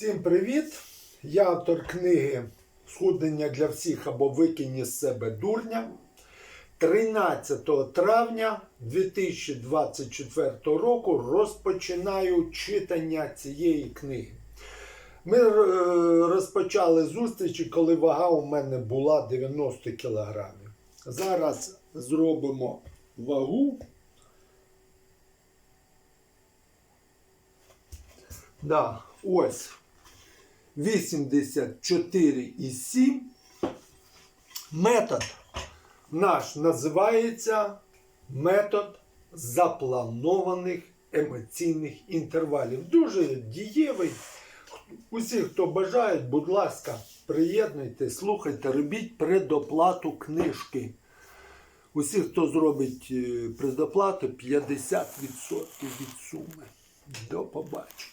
Всім привіт! Я автор книги Схуднення для всіх або Викинь із себе дурня. 13 травня 2024 року розпочинаю читання цієї книги. Ми е, розпочали зустрічі, коли вага у мене була 90 кілограмів. Зараз зробимо вагу. Да, ось 84,7. Метод наш називається метод запланованих емоційних інтервалів. Дуже дієвий. Усі, хто бажають, будь ласка, приєднуйте, слухайте, робіть предоплату книжки. Усі, хто зробить е, предоплату, 50% від суми. До побачення.